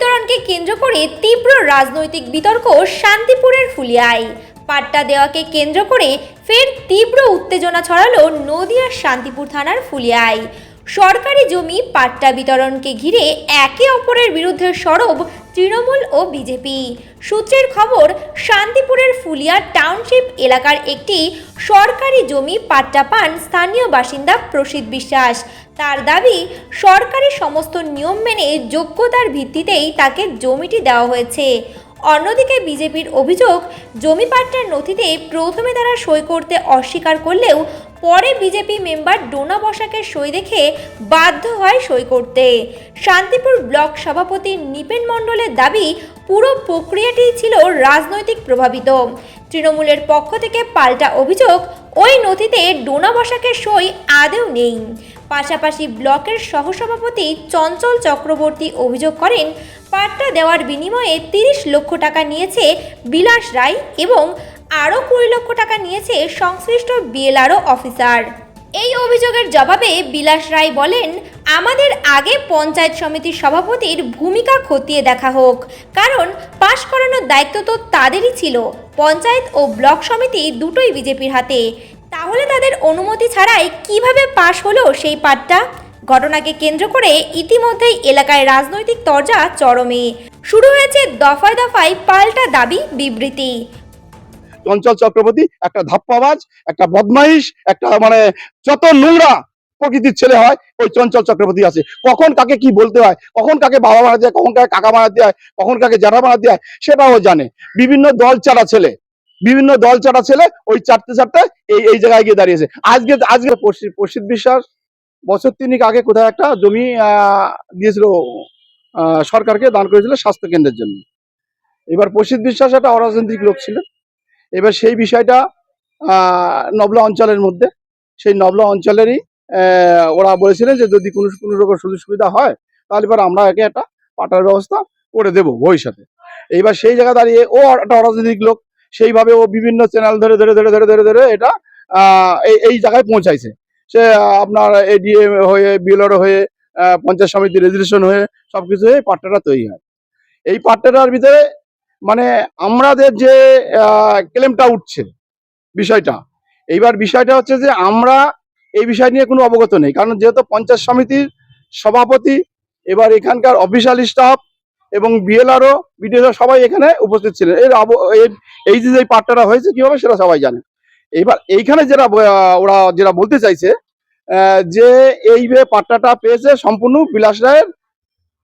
বিতরণকে কেন্দ্র করে তীব্র রাজনৈতিক বিতর্ক শান্তিপুরের ফুলিয়ায়। পাট্টা দেওয়াকে কেন্দ্র করে ফের তীব্র উত্তেজনা ছড়ালো নদিয়ার শান্তিপুর থানার ফুলিয়ায়। সরকারি জমি পাট্টা বিতরণকে ঘিরে একে অপরের বিরুদ্ধে সরব তৃণমূল ও বিজেপি। সূত্রের খবর, শান্তিপুরের ফুলিয়া টাউনশিপ এলাকার একটি সরকারি জমি পাট্টা পান স্থানীয় বাসিন্দা প্রসিদ্ধ বিশ্বাস। তার দাবি, সরকারি সমস্ত নিয়ম মেনে যোগ্যতার ভিত্তিতেই তাকে জমিটি দেওয়া হয়েছে। অন্যদিকে বিজেপির অভিযোগ, জমি পাট্টার নথিতে প্রথমে তারা সই করতে অস্বীকার করলেও পরে বিজেপি মেম্বার ডোনা বসাকের সই দেখে বাধ্য হয় সই করতে। শান্তিপুর ব্লক সভাপতি নিপেন মণ্ডলের দাবি, পুরো প্রক্রিয়াটি ছিল রাজনৈতিক প্রভাবিত। তৃণমূলের পক্ষ থেকে পাল্টা অভিযোগ, ওই নথিতে ডোনা বসাকের সই আদেও নেই। পাশাপাশি ব্লকের সহসভাপতি চঞ্চল চক্রবর্তী অভিযোগ করেন, পাট্টা দেওয়ার বিনিময়ে তিরিশ লক্ষ টাকা নিয়েছে বিলাস রায় এবং আরও কুড়ি লক্ষ টাকা নিয়েছে সংশ্লিষ্ট বিএলআরও অফিসার। এই অভিযোগের জবাবে বিলাস রায় বলেন, আমাদের আগে পঞ্চায়েত সমিতির সভাপতির ভূমিকা খতিয়ে দেখা হোক। কারণ পাশ করানোর দায়িত্ব তো তাদেরই ছিল। পঞ্চায়েত ও ব্লক সমিতি দুটোই বিজেপির হাতে। তাহলে তাদের অনুমতি ছাড়াই কীভাবে পাশ হলো সেই পাঠটা? ঘটনাকে কেন্দ্র করে ইতিমধ্যেই এলাকায় রাজনৈতিক তরজা চরমে। শুরু হয়েছে দফায় দফায় পাল্টা দাবি, বিবৃতি। চঞ্চল চক্রবর্তী, একটা ধাপ্পাবাজ, একটা বদমাইশ, একটা মানে যত নোংরা প্রকৃতির ছেলে হয়, ওই চঞ্চল চক্রবর্তী আছে। কখন কাকে কি বলতে হয়, কখন কাকে বাবা মারা দেয় কখন কাকে কাকা বানাতে হয় কখন কাকে জ্যাঠা বানাতে হয় সেটাও জানে। বিভিন্ন দল চারা ছেলে, বিভিন্ন দল চারা ছেলে ওই চারটে চারটে এই এই জায়গায় গিয়ে দাঁড়িয়েছে। আজকে আজকে প্রসিদ্ধ বিশ্বাস, বছর তিনিক আগে কোথায় একটা জমি দিয়েছিল সরকারকে দান করেছিল স্বাস্থ্য কেন্দ্রের জন্য। এবার প্রসিদ্ধ বিশ্বাস একটা অরাজনৈতিক লোক ছিল এবার সেই বিষয়টা নবলা অঞ্চলের মধ্যে। সেই নবলা অঞ্চলেরই ওরা বলেছিলেন যে যদি কোনো কোনো রকম সুযোগ সুবিধা হয়, তাহলে এবার আমরা একে একটা পাটার ব্যবস্থা করে দেবো ভবিষ্যতে। এইবার সেই জায়গা দাঁড়িয়ে ও একটা অরাজনৈতিক লোক, সেইভাবে ও বিভিন্ন চ্যানেল ধরে ধরে ধরে ধরে ধরে ধরে এটা এই এই জায়গায় পৌঁছাইছে। সে আপনার এডিএম হয়ে বিএলআর হয়ে পঞ্চায়েত সমিতি রেজিস্ট্রেশন হয়ে সবকিছু হয়ে পাট্টাটা তৈরি হয়। এই পাট্টাটার ভিতরে মানে আমাদের যে ক্লেমটা উঠছে বিষয়টা, এইবার বিষয়টা হচ্ছে যে আমরা এই বিষয় নিয়ে কোনো অবগত নেই, কারণ যেহেতু পঞ্চায়েত সমিতির সভাপতি, এবার এখানকার অফিসিয়াল স্টাফ এবং বিএলআরও বিডিও সবাই এখানে উপস্থিত ছিলেন। এর এই- এই যে যে পাট্টাটা হয়েছে কীভাবে সেটা সবাই জানে। এইবার এইখানে যেটা ওরা যেটা বলতে চাইছে যে এই পাট্টাটা পেয়েছে সম্পূর্ণ বিলাস রায়ের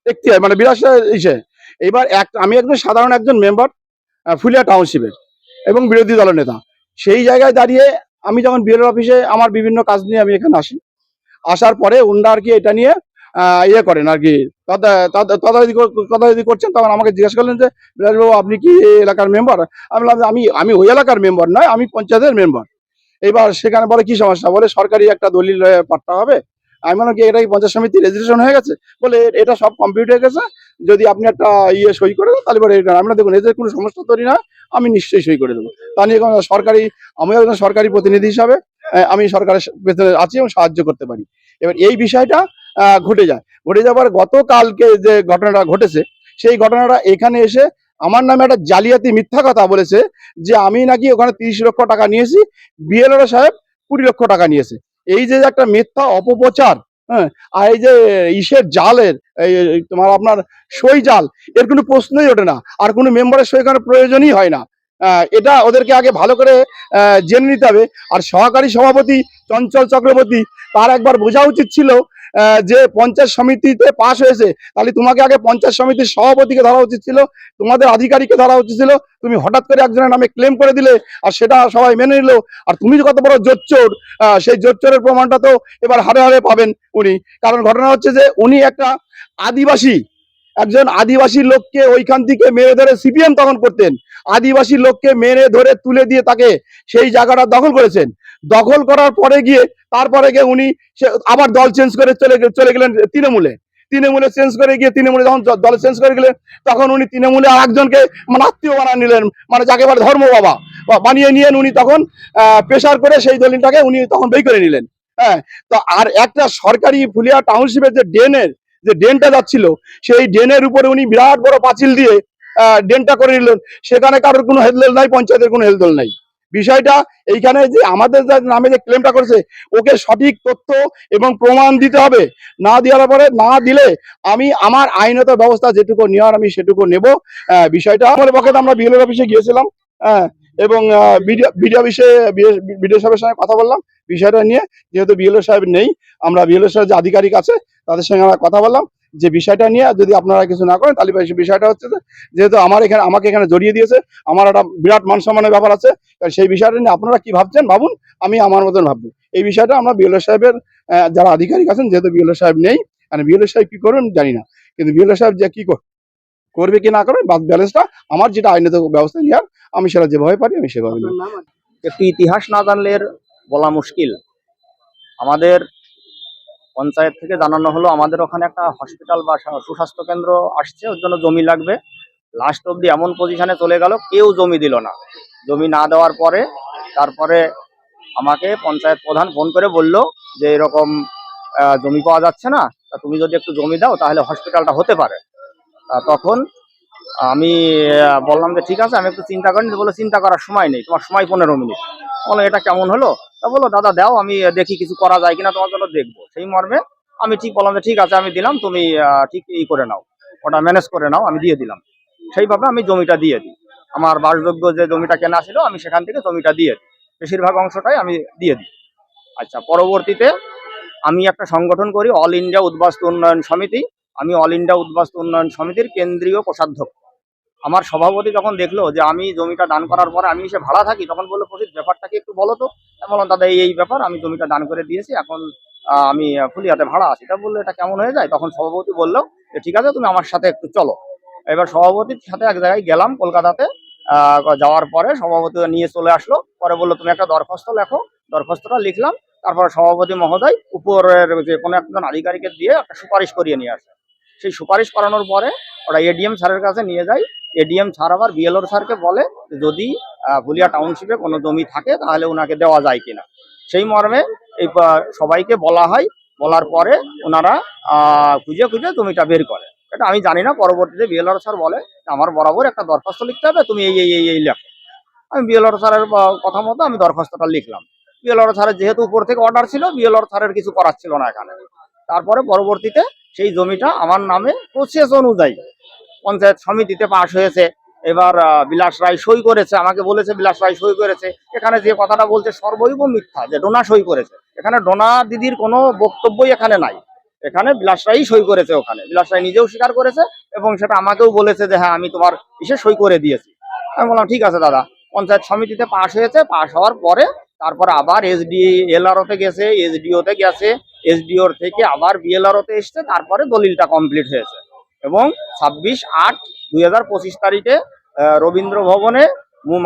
এখতিয়ার মানে বিলাস রায়ের ইসে। এবার এক, আমি একজন সাধারণ একজন মেম্বার ফুলিয়া টাউনশিপের এবং বিরোধী দলের নেতা। সেই জায়গায় দাঁড়িয়ে আমি যখন বিএলও অফিসে আমার বিভিন্ন কাজ নিয়ে আমি এখানে আসি, আসার পরে ওনারা আর কি এটা নিয়ে ইয়ে করেন আর কি, তদা- তদা- তদারকি করছেন। তখন আমাকে জিজ্ঞেস করলেন যে, বিলাসবাবু, আপনি কি এলাকার মেম্বার আমি বললাম, আমি আমি ওই এলাকার মেম্বার নয়, আমি পঞ্চায়েতের মেম্বার এবার সেখানে বলে, কি সমস্যা? বলে, সরকারি একটা দলিল পাঠতে হবে। আমি বললাম, কি এটা পঞ্চায়েত সমিতি রেজিস্ট্রেশন হয়ে গেছে? বলে, এটা সব কমপ্লিট হয়ে গেছে। যদি আপনি একটা ইয়ে সই করে দেন, তাহলে পরে আমরা দেখুন, এদের কোনো সমস্যা তৈরি না, আমি নিশ্চয়ই সই করে দেবো। তা নিয়ে সরকারি, আমি একজন সরকারি প্রতিনিধি হিসাবে আমি সরকারের ভেতরে আছি এবং সাহায্য করতে পারি। এবার এই বিষয়টা ঘটে যায়। ঘটে যাওয়ার গতকালকে যে ঘটনাটা ঘটেছে, সেই ঘটনাটা এখানে এসে আমার নামে একটা জালিয়াতি মিথ্যা কথা বলেছে যে আমি নাকি ওখানে তিরিশ লক্ষ টাকা নিয়েছি, বিএলআর সাহেব কুড়ি লক্ষ টাকা নিয়েছে। এই যে একটা মিথ্যা অপপ্রচার হ্যাঁ আর এই যে ইসের জালের, এই তোমার আপনার সই জাল, এর কোনো প্রশ্নই ওঠে না। আর কোনো মেম্বারের সই করার প্রয়োজনই হয় না। এটা ওদেরকে আগে ভালো করে জেনে নিতে হবে। আর সহকারী সভাপতি চঞ্চল চক্রবর্তী তার একবার বোঝা উচিত ছিল যে পঞ্চায়েত সমিতিতে পাশ হয়েছে তাহলে তোমাকে আগে পঞ্চায়েত সমিতির সভাপতিকে ধরা উচিত ছিল তোমাদের আধিকারিককে ধরা উচিত ছিল তুমি হঠাৎ করে একজনের নামে ক্লেম করে দিলে আর সেটা সবাই মেনে নিল। আর তুমি কত বড় আহ, সেই জোচ্চোরের প্রমাণটা তো এবার হারে হারে পাবেন উনি। কারণ ঘটনা হচ্ছে যে উনি একটা আদিবাসী একজন আদিবাসী লোককে ওইখান থেকে মেরে ধরে সিপিএম তখন করতেন। আদিবাসী লোককে মেরে ধরে তুলে দিয়ে তাকে সেই জায়গাটা দখল করেছেন। দখল করার পরে গিয়ে তারপরে গিয়ে উনি আবার দল চেঞ্জ করে চলে চলে গেলেন তৃণমূলে। তৃণমূলে চেঞ্জ করে গিয়ে তৃণমূলে যখন দল চেঞ্জ করে গেলেন, তখন উনি তৃণমূলে আর একজনকে মানে আত্মীয় বানিয়ে নিলেন মানে যাকে বলে ধর্ম বাবা বানিয়ে নিয়ে উনি তখন প্রেশার করে সেই দলিলটাকে উনি তখন বের করে নিলেন। হ্যাঁ তো আর একটা সরকারি ফুলিয়া টাউনশিপের যে ড্রেনের যে ড্রেনটা যাচ্ছিল, সেই ড্রেনের উপরে উনি বিরাট বড় পাঁচিল দিয়ে ড্রেনটা করে নিলেন। সেখানে কারোর কোনো হেলদোল নাই, পঞ্চায়েতের কোনো হেলদোল নাই। বিষয়টা এইখানে যে আমাদের নামে যে ক্লেমটা করেছে, ওকে সঠিক তথ্য এবং প্রমাণ দিতে হবে। না দেওয়ার পরে না দিলে আমি আমার আইনত ব্যবস্থা যেটুকু নেওয়ার আমি সেটুকু নেব। বিষয়টা আমার পক্ষে আমরা বিএলএর অফিসে গিয়েছিলাম হ্যাঁ এবং বিডিও অফিসে বিডিও সাহেবের সঙ্গে কথা বললাম। বিষয়টা নিয়ে যেহেতু বিএলও সাহেব নেই, আমরা বিএলও সাহেব যে আধিকারিক আছে তাদের সঙ্গে আমরা কথা বললাম। যে বিষয়টা নিয়ে যদি আপনারা কিছু না করেন, তাহলে বিষয়টা হচ্ছে যেহেতু আমার এখানে, আমাকে এখানে জড়িয়ে দিয়েছে, আমার একটা বিরাট মান সম্মানের ব্যাপার আছে সেই বিষয়টা নিয়ে আপনারা কি ভাবছেন? ভাবুন, আমি আমার মতন ভাববো। এই বিষয়টা আমরা বিএলও সাহেবের যারা আধিকারিক আছেন, যেহেতু বিএলও সাহেব নেই মানে বিএলও সাহেব কি করবেন জানি না। কিন্তু বিএলও সাহেব যে কি করবে কি না করবে ব্যালেন্সটা আমার যেটা আইনত ব্যবস্থা নেওয়ার, আমি সেটা যেভাবে পারি, আমি সেভাবে একটু ইতিহাস না জানলে বলা মুশকিল। আমাদের পঞ্চায়েত থেকে জানানো হলো, আমাদের ওখানে একটা হসপিটাল বা সুস্বাস্থ্য কেন্দ্র আসছে, ওর জন্য জমি লাগবে। লাস্ট অবধি এমন পজিশনে চলে গেল, কেউ জমি দিল না। জমি না দেওয়ার পরে, তারপরে আমাকে পঞ্চায়েত প্রধান ফোন করে বলল যে, এরকম জমি পাওয়া যাচ্ছে না, তা তুমি যদি একটু জমি দাও, তাহলে হসপিটালটা হতে পারে। তখন আমি বললাম যে, ঠিক আছে, আমি একটু চিন্তা করিনি বলে চিন্তা করার সময় নেই, তোমার সময় পনেরো মিনিট। বলো, এটা কেমন হলো? তা বলল, দাদা, দাও, আমি দেখি কিছু করা যায় কিনা, তোমার জন্য দেখব। সেই মর্মে আমি ঠিক বললাম যে, ঠিক আছে, আমি দিলাম, তুমি ঠিক ই করে নাও, ওটা ম্যানেজ করে নাও, আমি দিয়ে দিলাম। সেইভাবে আমি জমিটা দিয়ে দিই। আমার বাসযোগ্য যে জমিটা কেনা ছিল, আমি সেখান থেকে জমিটা দিয়ে দিই। বেশিরভাগ অংশটাই আমি দিয়ে দিই। আচ্ছা পরবর্তীতে আমি একটা সংগঠন করি, অল ইন্ডিয়া উদ্বাস্তু উন্নয়ন সমিতি। আমি অল ইন্ডিয়া উদ্বাস্তু উন্নয়ন সমিতির কেন্দ্রীয় কোষাধ্যক্ষ। আমার সভাপতি যখন দেখল যে আমি জমিটা দান করার পরে আমি এসে ভাড়া থাকি, তখন বলল প্রসিদ্ধ ব্যাপারটা কি একটু বলো তো। বললাম, দাদা, এই ব্যাপার, আমি জমিটা দান করে দিয়েছি, এখন আমি ফুলিয়াতে ভাড়া আছি। তা বলল, এটা কেমন হয়ে যায়? তখন সভাপতি বলল, যে ঠিক আছে, তুমি আমার সাথে একটু চলো। এবার সভাপতির সাথে এক জায়গায় গেলাম কলকাতাতে যাওয়ার পরে সভাপতি নিয়ে চলে আসলো। পরে বলল, তুমি একটা দরখাস্ত লেখো। দরখাস্তটা লিখলাম, তারপরে সভাপতি মহোদয় উপরের যে কোনো একজন আধিকারিকের দিয়ে একটা সুপারিশ করিয়ে নিয়ে আসে। সেই সুপারিশ করানোর পরে ওরা এডিএম স্যারের কাছে নিয়ে যায় এডিএম স্যার আবার বিএলওর স্যারকে বলে যদি ফুলিয়া টাউনশিপে কোনো জমি থাকে, তাহলে ওনাকে দেওয়া যায় কিনা। সেই মর্মে এই সবাইকে বলা হয়। বলার পরে ওনারা খুঁজে খুঁজে জমিটা বের করে। এটা আমি জানি না, পরবর্তীতে বিএলআর স্যার বলে, আমার বরাবর একটা দরখাস্ত লিখতে হবে, তুমি এই এই এই এই লেখো। আমি বিএলআর স্যারের কথা মতো আমি দরখাস্তটা লিখলাম। বিএলআর স্যারের যেহেতু উপর থেকে অর্ডার ছিল বিএলআর স্যারের কিছু করার ছিল না এখানে। তারপরে পরবর্তীতে সেই জমিটা আমার নামে প্রসেস অনুযায়ী পঞ্চায়েত সমিতিতে পাশ হয়েছে। এবার বিলাস রায় সই করেছে। আমাকে বলেছে, বিলাস রায় সই করেছে। এখানে যে কথাটা বলছে, সর্বৈব মিথ্যা, যে ডোনা সই করেছে। এখানে ডোনা দিদির কোনো বক্তব্যই এখানে নাই। এখানে বিলাস রায়ই সই করেছে ওখানে। বিলাস রায় নিজেও স্বীকার করেছে এবং সেটা আমাকেও বলেছে যে হ্যাঁ আমি তোমার ইসে সই করে দিয়েছি। আমি বললাম, ঠিক আছে দাদা। পঞ্চায়েত সমিতিতে পাশ হয়েছে। পাশ হওয়ার পরে তারপর আবার এসডি এলআরওতে গেছে এসডিওতে গেছে এসডিওর থেকে আবার বিএলআরওতে এসছে। তারপরে দলিলটা কমপ্লিট হয়েছে। এবং ছাব্বিশ আট দুই হাজার পঁচিশ তারিখে রবীন্দ্র ভবনে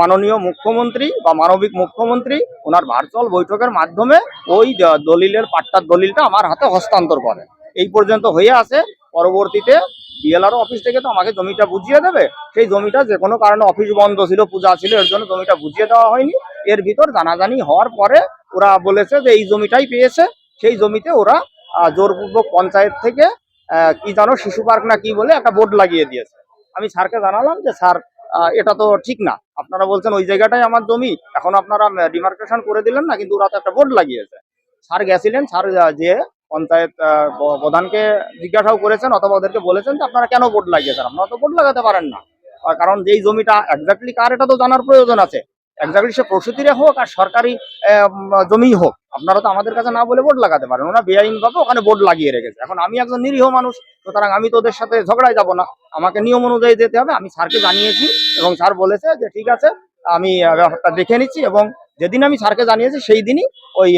মাননীয় মুখ্যমন্ত্রী বা মানবিক মুখ্যমন্ত্রী ওনার ভার্চুয়াল বৈঠকের মাধ্যমে ওই দলিলের, পাট্টার দলিলটা আমার হাতে হস্তান্তর করে এই পর্যন্ত হয়ে আছে। পরবর্তীতে বিএলআর অফিস থেকে তো আমাকে জমিটা বুঝিয়ে দেবে। সেই জমিটা যে কোনো কারণে অফিস বন্ধ ছিল, পূজা ছিল, এর জন্য জমিটা বুঝিয়ে দেওয়া হয়নি। এর ভিতর জানাজানি হওয়ার পরে ওরা বলেছে যে এই জমিটাই পেয়েছে। সেই জমিতে ওরা জোরপূর্বক পঞ্চায়েত থেকে কি জানো, শিশু পার্ক না কি বলে একটা বোর্ড লাগিয়ে দিয়েছে। আমি স্যারকে জানালাম যে, স্যার এটা তো ঠিক না। আপনারা বলছেন ওই জায়গাটাই আমার জমি। এখন আপনারা ডিমার্কেশন করে দিলেন না, কিন্তু ওরা তো একটা বোর্ড লাগিয়েছে। স্যার গেছিলেন, স্যার যে পঞ্চায়েত প্রধানকে জিজ্ঞাসাও করেছেন, অথবা ওদেরকে বলেছেন যে, আপনারা কেন বোর্ড লাগিয়েছেন? আপনারা তো বোর্ড লাগাতে পারেন না। কারণ যেই জমিটা এক্স্যাক্টলি কার, এটা তো জানার প্রয়োজন আছে। এক্স্যাক্টলি সে প্রসূতিরে হোক আর সরকারি জমিই হোক, আপনারা তো আমাদের কাছে না বলে বোর্ড লাগাতে পারেন। ওরা বেআইনভাবে ওখানে বোর্ড লাগিয়ে রেখেছে। এখন আমি একজন নিরীহ মানুষ, সুতরাং আমি তো ওদের সাথে ঝগড়ায় যাব না। আমাকে নিয়ম অনুযায়ী যেতে হবে। আমি স্যারকে জানিয়েছি এবং স্যার বলেছে যে, ঠিক আছে, আমি ব্যাপারটা দেখে নিচ্ছি এবং যেদিন আমি স্যারকে জানিয়েছি, সেই দিনই ওই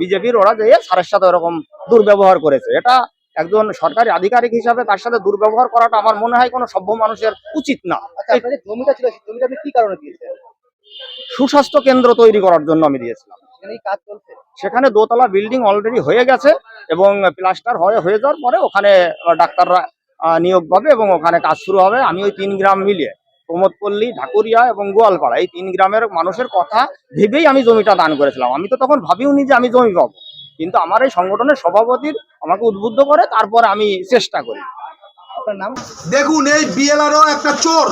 বিজেপির ওরা যে স্যারের সাথে ওরকম দুর্ব্যবহার করেছে। এটা একজন সরকারি আধিকারিক হিসাবে তার সাথে দুর্ব্যবহার করাটা আমার মনে হয় কোনো সভ্য মানুষের উচিত না। আচ্ছা জমিটা ছিল জমিটা আপনি কি কারণে দিয়েছেন? সুস্বাস্থ্য কেন্দ্র তৈরি করার জন্য আমি দিয়েছিলাম। সেখানে কি কাজ চলছে? সেখানে দোতলা বিল্ডিং অলরেডি হয়ে গেছে এবং প্লাস্টার হয়ে হয়ে যাওয়ার পরে ওখানে ডাক্তাররা নিয়োগ পাবে এবং ওখানে কাজ শুরু হবে। আমি ওই তিন গ্রাম মিলিয়ে প্রমোদপল্লী ঢাকুরিয়া এবং গোয়ালপাড়া এই তিন গ্রামের মানুষের কথা ভেবেই আমি জমিটা দান করেছিলাম। আমি তো তখন ভাবিও নি যে আমি জমি পাবো। কিন্তু আমার এই সংগঠনের সভাপতির আমাকে উদ্বুদ্ধ করে তারপর আমি চেষ্টা করি। দেখুন এই বিএলআরও একটা চোর।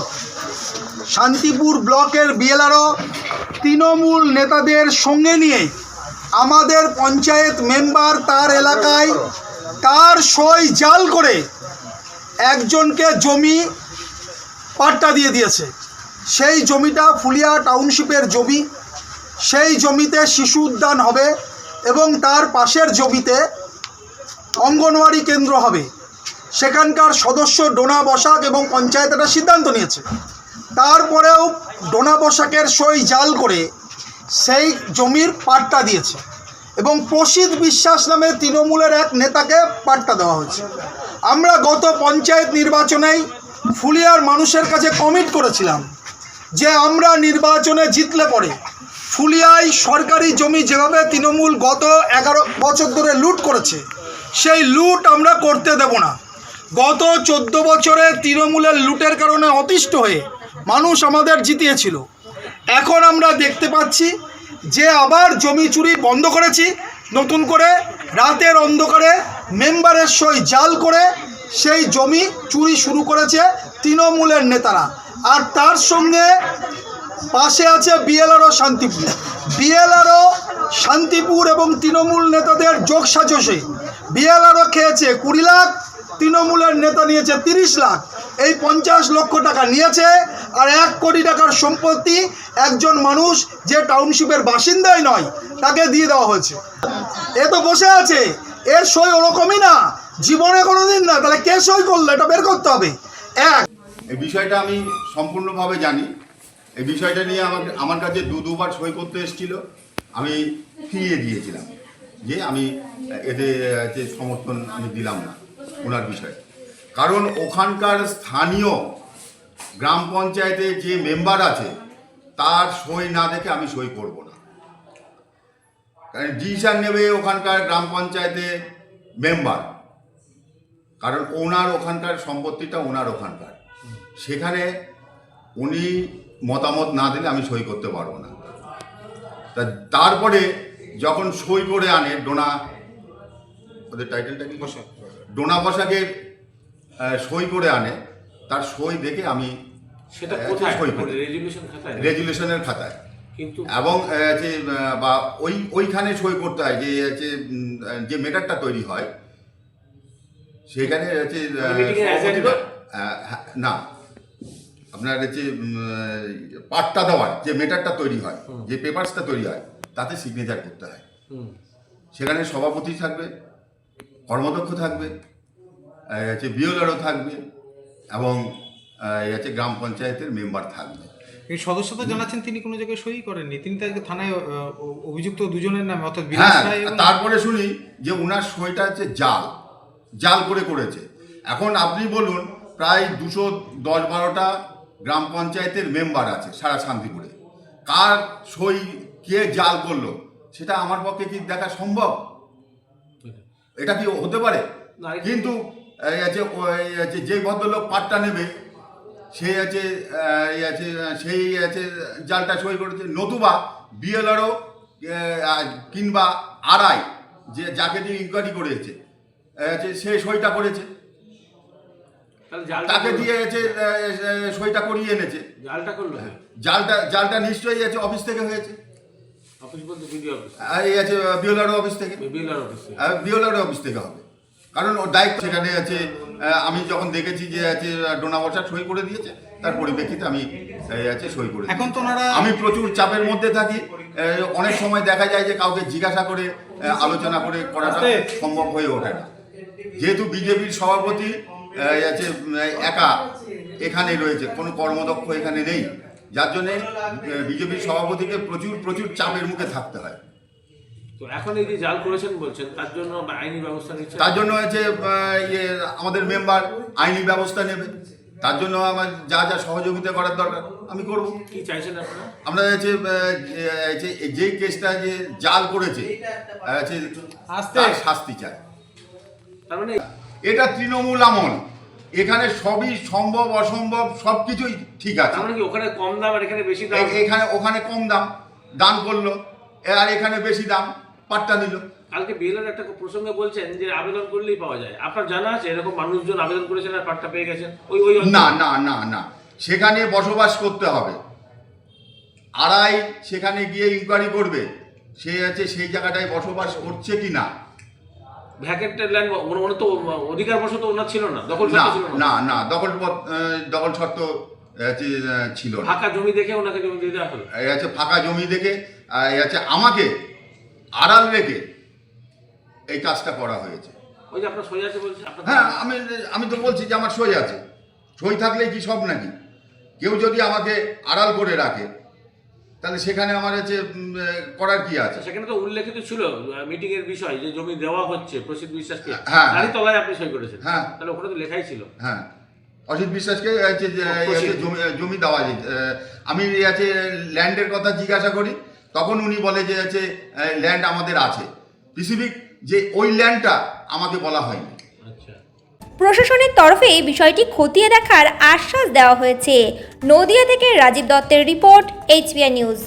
শান্তিপুর ব্লকের বিএলআরও তৃণমূল নেতাদের সঙ্গে নিয়ে আমাদের পঞ্চায়েত মেম্বার তার এলাকায় তার সই জাল করে একজনকে জমি পাট্টা দিয়ে দিয়েছে। সেই জমিটা ফুলিয়া টাউনশিপের জমি। সেই জমিতে শিশু উদ্যান হবে এবং তার পাশের জমিতে অঙ্গনওয়াড়ি কেন্দ্র হবে। সেখানকার সদস্য ডোনা বসাক এবং পঞ্চায়েত একটা সিদ্ধান্ত নিয়েছে। তারপরেও ডোনা বসাকের সই জাল করে সেই জমির পাট্টা দিয়েছে এবং প্রসিদ্ধ বিশ্বাস নামে তৃণমূলের এক নেতাকে পাট্টা দেওয়া হয়েছে। আমরা গত পঞ্চায়েত নির্বাচনেই ফুলিয়ার মানুষের কাছে কমিট করেছিলাম যে আমরা নির্বাচনে জিতলে পরে ফুলিয়ায় সরকারি জমি যেভাবে তৃণমূল গত এগারো বছর ধরে লুট করেছে, সেই লুট আমরা করতে দেব না। গত চোদ্দ বছরে তৃণমূলের লুটের কারণে অতিষ্ঠ হয়ে মানুষ আমাদের জিতিয়েছিল। এখন আমরা দেখতে পাচ্ছি যে আবার জমি চুরি বন্ধ করেছি, নতুন করে রাতের অন্ধকারে মেম্বারের সই জাল করে সেই জমি চুরি শুরু করেছে তৃণমূলের নেতারা। আর তার সঙ্গে পাশে আছে বিএলআরও শান্তিপুর। বিএলআরও শান্তিপুর এবং তৃণমূল নেতাদের যোগ সাজসে বিএলআরও খেয়েছে কুড়ি লাখ তৃণমূলের নেতা নিয়েছে তিরিশ লাখ। এই পঞ্চাশ লক্ষ টাকা নিয়েছে আর এক কোটি টাকার সম্পত্তি একজন মানুষ যে টাউনশিপের বাসিন্দাই নয়, তাকে দিয়ে দেওয়া হয়েছে। এ তো বসে আছে। এর সই ওরকমই না। জীবনে কোনোদিন না। তাহলে কে সই করল? এটা বের করতে হবে। এক। এই বিষয়টা আমি সম্পূর্ণভাবে জানি। এই বিষয়টা নিয়ে আমার আমার কাছে দু, দুবার সই করতে এসেছিল। আমি ফিরিয়ে দিয়েছিলাম যে আমি এতে সমর্থন আমি দিলাম না। ওনার বিষয়ে। কারণ ওখানকার স্থানীয় গ্রাম পঞ্চায়েতে যে মেম্বার আছে, তার সই না দেখে আমি সই করব না। কারণ ডিসিশন নেবে ওখানকার গ্রাম পঞ্চায়েতে মেম্বার। কারণ ওনার ওখানকার সম্পত্তিটা ওনার ওখানকার। সেখানে উনি মতামত না দিলে আমি সই করতে পারব না। তা তারপরে যখন সই করে আনে ডোনা, ওদের টাইটেলটা কি? ডোনা বসাকে সই করে আনে। তার সই দেখে আমি সেটা কোথায়? সই করি। রেজুলেশন খাতায়? রেজুলেশনের খাতায়। কিন্তু এবং যে বা ওই ওইখানে সই করতে হয় যে যে উম, যে মেটারটা তৈরি হয় সেখানে হচ্ছে মানে হ্যাঁ, না। আপনার হচ্ছে পাটটা দেওয়ার যে মেটারটা তৈরি হয় যে পেপারসটা তৈরি হয় তাতে সিগনেচার করতে হয়। সেখানে সভাপতি থাকবে কর্মদক্ষ থাকবে হচ্ছে বিওলারও থাকবে এবং হচ্ছে গ্রাম পঞ্চায়েতের মেম্বার থাকবে। এই সদস্য তো জানাচ্ছেন তিনি কোনো জায়গায় সই করেননি। তিনি তো আজকে থানায় অভিযুক্ত দুজনের নামে অর্থাৎ হ্যাঁ তারপরে শুনি যে উনার সইটা হচ্ছে জাল জাল করে করেছে। এখন আপনি বলুন প্রায় দুশো দশ বারোটা গ্রাম পঞ্চায়েতের মেম্বার আছে সারা শান্তিপুরে। কার সই কে জাল করল সেটা আমার পক্ষে কি দেখা সম্ভব? এটা কি হতে পারে? কিন্তু আছে ওই আছে যে ভদ্রলোক পাটটা নেবে সেই আছে এই আছে সেই আছে জালটা সই করেছে নতুবা বিএলআরও কিংবা আড়াই যে যাকে দিয়ে ইনকোয়ারি করেছে আছে সে সইটা করেছে। তাকে দিয়ে আছে সইটা করিয়ে এনেছে। জালটা করল। জালটা জালটা নিশ্চয়ই আছে অফিস থেকে হয়েছে। অফিস বলতে বিডিও অফিস। এই আছে বিএলআরও অফিস থেকে। বিএলআর অফিস বিওলার অফিস থেকে হবে। কারণ ওর দায়িত্ব সেখানে আছে আমি যখন দেখেছি যে আছে ডোনা বসা সই করে দিয়েছে তার পরিপ্রেক্ষিতে আমি আছে সই করে এখন তো ওনারা আমি প্রচুর চাপের মধ্যে থাকি অনেক সময় দেখা যায় যে কাউকে জিজ্ঞাসা করে আলোচনা করে করাটা সম্ভব হয়ে ওঠে না। যেহেতু বিজেপির সভাপতি আছে একা এখানে রয়েছে কোনো কর্মদক্ষ এখানে নেই যার জন্যে বিজেপির সভাপতিকে প্রচুর প্রচুর চাপের মুখে থাকতে হয়। তো এখন এই যে জাল করেছেন বলছেন তার জন্য আইনি ব্যবস্থা নিচ্ছে? তার জন্য হচ্ছে ইয়ে আমাদের মেম্বার আইনি ব্যবস্থা নেবে। তার জন্য আমার যা যা সহযোগিতা করার দরকার আমি করব। কি চাইছেন আপনারা? আমরা হচ্ছে যে যে কেসটা যে জাল করেছে শাস্তি। চাই। তার মানে এটা তৃণমূল আমল। এখানে সবই সম্ভব অসম্ভব সব কিছুই ঠিক আছে। তার মানে কি ওখানে কম দাম আর এখানে বেশি দাম? এখানে ওখানে কম দাম। দান করল। আর এখানে বেশি দাম। পাট্টা দিল। কালকে বিএলএর একটা প্রসঙ্গে বলছেন যে আবেদন করলেই পাওয়া যায়। আপনার জানা আছে এরকম মানুষজন আবেদন করেছেন আর পাট্টা পেয়ে গেছেন? ওই ওই না না না না। সেখানে বসবাস করতে হবে। আড়াই সেখানে গিয়ে ইনকোয়ারি করবে সে আছে সেই জায়গাটায় বসবাস করছে কি না। ভ্যাকেন্টেড ল্যান্ড মনে তো অধিকার বশত ওনার ছিল না দখল না না। না দখল দখল শর্ত ছিল ফাঁকা জমি দেখে ওনাকে জমি দিয়ে দেওয়া হলো? আছে ফাঁকা জমি দেখে আছে আমাকে আড়াল রেখে এই কাজটা করা হয়েছে। ওই যে আপনার সই আছে বলছে হ্যাঁ আমি আমি তো বলছি যে আমার সই আছে। সই থাকলেই কি সব নাকি? কেউ যদি আমাকে আড়াল করে রাখে তাহলে সেখানে আমার হচ্ছে করার কি আছে? সেখানে তো উল্লেখিত ছিল মিটিং এর বিষয় যে জমি দেওয়া হচ্ছে প্রসিদ্ধ বিশ্বাসকে। হ্যাঁ। তারই তলায় আপনি সই করেছেন। হ্যাঁ। তাহলে ওখানে তো লেখাই ছিল। হ্যাঁ। অজিত বিশ্বাসকে জমি জমি দেওয়া যায় আমি আছে ল্যান্ডের কথা জিজ্ঞাসা করি। তখন উনি বলে যে হচ্ছে ল্যান্ড আমাদের আছে। স্পেসিফিক যে ওই ল্যান্ডটা আমাকে বলা হয়নি। আচ্ছা। প্রশাসনের তরফে বিষয়টি খতিয়ে দেখার আশ্বাস দেওয়া হয়েছে। নদিয়া থেকে রাজীব দত্তের রিপোর্ট এইচপিআই নিউজ